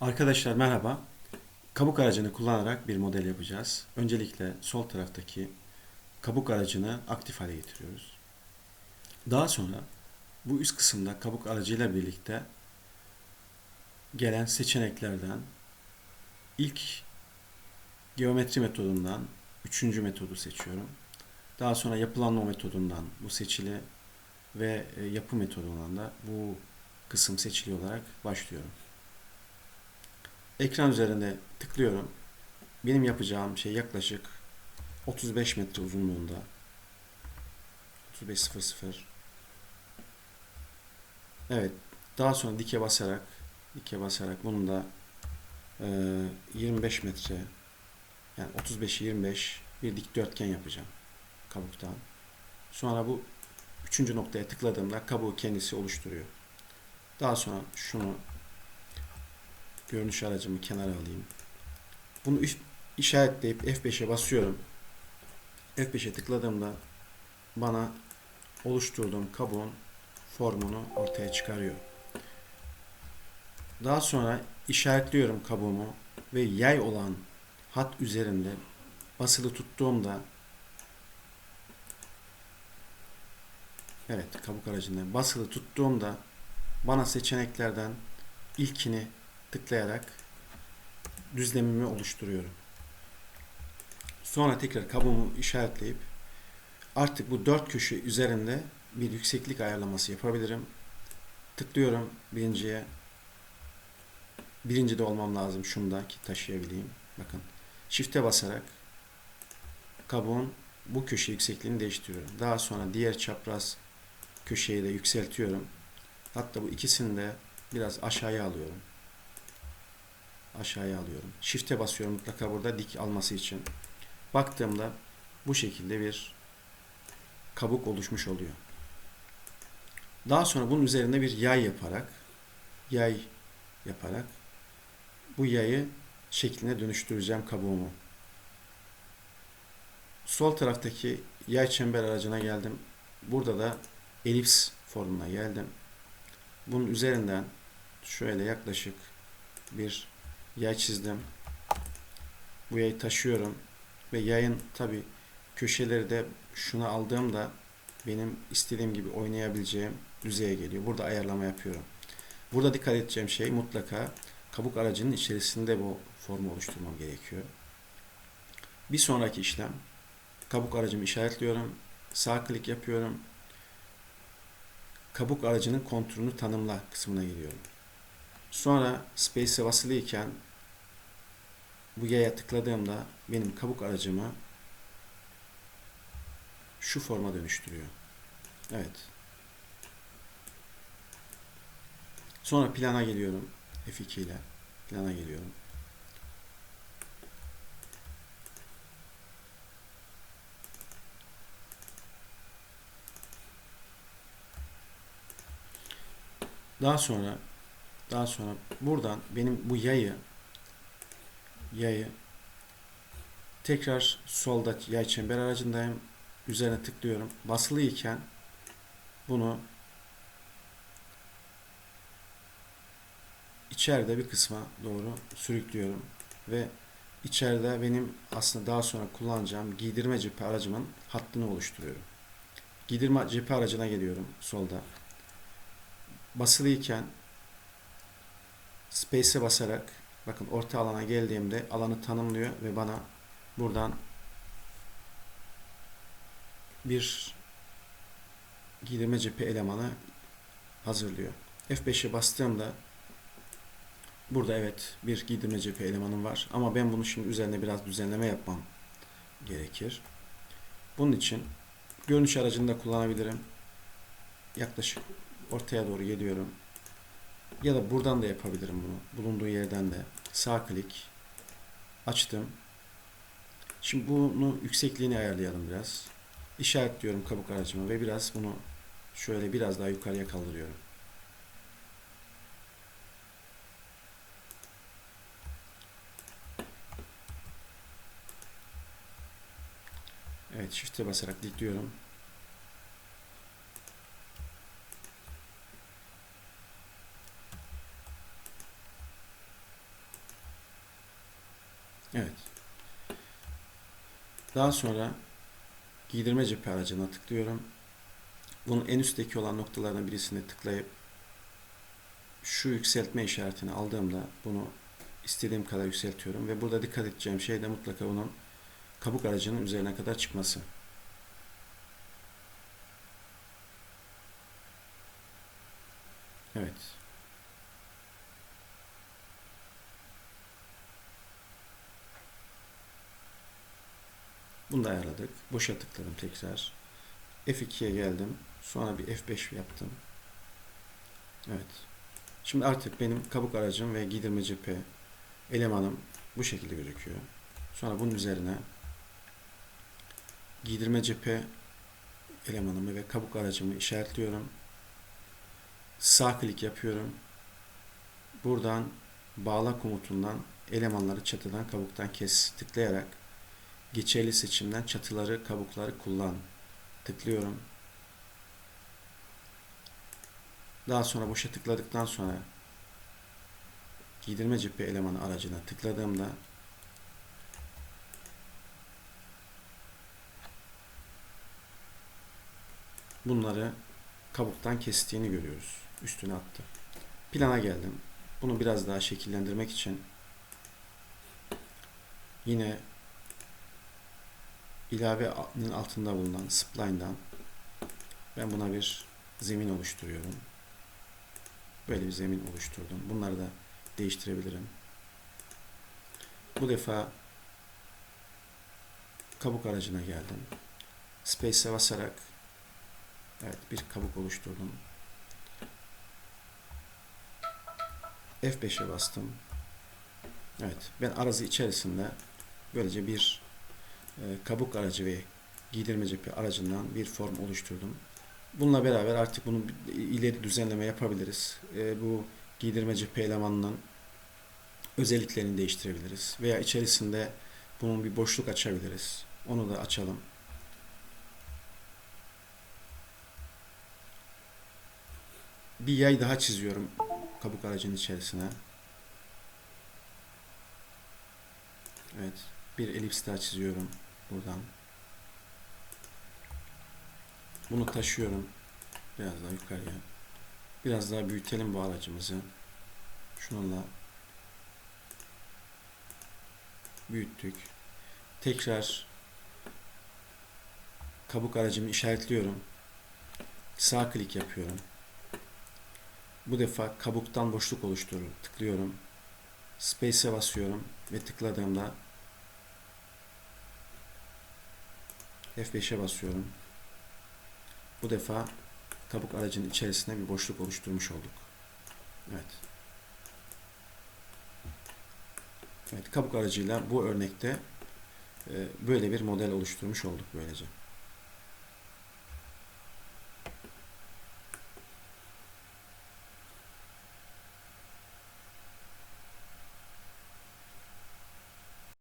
Arkadaşlar merhaba. Kabuk aracını kullanarak bir model yapacağız. Öncelikle sol taraftaki kabuk aracını aktif hale getiriyoruz. Daha sonra bu üst kısımda kabuk aracıyla birlikte gelen seçeneklerden ilk geometri metodundan üçüncü metodu seçiyorum. Daha sonra yapılanma metodundan bu seçili ve e, yapı metodundan da bu kısım seçili olarak başlıyorum. Ekran üzerinde tıklıyorum. Benim yapacağım şey yaklaşık 35 metre uzunluğunda. 35.00 Evet. Daha sonra dike basarak dike basarak bunun da e, 25 metre yani 35 25 bir dikdörtgen yapacağım kabuktan. Sonra bu üçüncü noktaya tıkladığımda kabuğu kendisi oluşturuyor. Daha sonra şunu görünüş aracımı kenara alayım. Bunu iş- işaretleyip F5'e basıyorum. F5'e tıkladığımda bana oluşturduğum kabuğun formunu ortaya çıkarıyor. Daha sonra işaretliyorum kabuğumu ve yay olan hat üzerinde basılı tuttuğumda Evet, kabuk aracında basılı tuttuğumda bana seçeneklerden ilkini tıklayarak düzlemimi oluşturuyorum. Sonra tekrar kabuğumu işaretleyip artık bu dört köşe üzerinde bir yükseklik ayarlaması yapabilirim. Tıklıyorum birinciye. Birinci de olmam lazım şunda ki taşıyabileyim. Bakın. Shift'e basarak kabuğun bu köşe yüksekliğini değiştiriyorum. Daha sonra diğer çapraz köşeyi de yükseltiyorum. Hatta bu ikisini de biraz aşağıya alıyorum aşağıya alıyorum. Shift'e basıyorum mutlaka burada dik alması için. Baktığımda bu şekilde bir kabuk oluşmuş oluyor. Daha sonra bunun üzerinde bir yay yaparak yay yaparak bu yayı şekline dönüştüreceğim kabuğumu. Sol taraftaki yay çember aracına geldim. Burada da elips formuna geldim. Bunun üzerinden şöyle yaklaşık bir yay çizdim. Bu yayı taşıyorum ve yayın tabi köşeleri de şunu aldığımda benim istediğim gibi oynayabileceğim düzeye geliyor. Burada ayarlama yapıyorum. Burada dikkat edeceğim şey mutlaka kabuk aracının içerisinde bu formu oluşturmam gerekiyor. Bir sonraki işlem kabuk aracımı işaretliyorum. Sağ klik yapıyorum. Kabuk aracının konturunu tanımla kısmına geliyorum. Sonra Space'e basılıyken bu yaya tıkladığımda benim kabuk aracımı şu forma dönüştürüyor. Evet. Sonra plana geliyorum. F2 ile plana geliyorum. Daha sonra daha sonra buradan benim bu yayı yayı tekrar solda yay çember aracındayım. Üzerine tıklıyorum. Basılı iken bunu içeride bir kısma doğru sürüklüyorum ve içeride benim aslında daha sonra kullanacağım giydirme cephe aracımın hattını oluşturuyorum. Giydirme cephe aracına geliyorum solda. Basılı iken Space'e basarak bakın orta alana geldiğimde alanı tanımlıyor ve bana buradan bir giydirme cephe elemanı hazırlıyor. F5'e bastığımda burada evet bir giydirme cephe elemanım var ama ben bunu şimdi üzerine biraz düzenleme yapmam gerekir. Bunun için görünüş aracını da kullanabilirim. Yaklaşık ortaya doğru geliyorum. Ya da buradan da yapabilirim bunu. Bulunduğu yerden de. Sağ klik. Açtım. Şimdi bunu yüksekliğini ayarlayalım biraz. İşaretliyorum kabuk aracımı ve biraz bunu şöyle biraz daha yukarıya kaldırıyorum. Evet, shift'e basarak dikliyorum. Evet. Daha sonra giydirme cephe aracına tıklıyorum. Bunun en üstteki olan noktalardan birisine tıklayıp şu yükseltme işaretini aldığımda bunu istediğim kadar yükseltiyorum ve burada dikkat edeceğim şey de mutlaka bunun kabuk aracının üzerine kadar çıkması. Evet. Bunu da ayarladık. Boşa tıkladım tekrar. F2'ye geldim. Sonra bir F5 yaptım. Evet. Şimdi artık benim kabuk aracım ve giydirme cephe elemanım bu şekilde gözüküyor. Sonra bunun üzerine giydirme cephe elemanımı ve kabuk aracımı işaretliyorum. Sağ klik yapıyorum. Buradan bağla komutundan elemanları çatıdan kabuktan kes tıklayarak geçerli seçimden çatıları kabukları kullan tıklıyorum. Daha sonra boşa tıkladıktan sonra giydirme cephe elemanı aracına tıkladığımda bunları kabuktan kestiğini görüyoruz. Üstüne attı. Plana geldim. Bunu biraz daha şekillendirmek için yine ilavenin altında bulunan spline'dan ben buna bir zemin oluşturuyorum. Böyle bir zemin oluşturdum. Bunları da değiştirebilirim. Bu defa kabuk aracına geldim. Space'e basarak evet bir kabuk oluşturdum. F5'e bastım. Evet ben arazı içerisinde böylece bir kabuk aracı ve giydirme cephe aracından bir form oluşturdum. Bununla beraber artık bunu ileri düzenleme yapabiliriz. E, bu giydirme cephe elemanının özelliklerini değiştirebiliriz. Veya içerisinde bunun bir boşluk açabiliriz. Onu da açalım. Bir yay daha çiziyorum kabuk aracının içerisine. Evet. Bir elips daha çiziyorum buradan. Bunu taşıyorum biraz daha yukarıya. Biraz daha büyütelim bu aracımızı. Şununla büyüttük. Tekrar kabuk aracımı işaretliyorum. Sağ klik yapıyorum. Bu defa kabuktan boşluk oluşturur. Tıklıyorum. Space'e basıyorum ve tıkladığımda F5'e basıyorum. Bu defa kabuk aracının içerisinde bir boşluk oluşturmuş olduk. Evet. Evet, kabuk aracıyla bu örnekte e, böyle bir model oluşturmuş olduk böylece.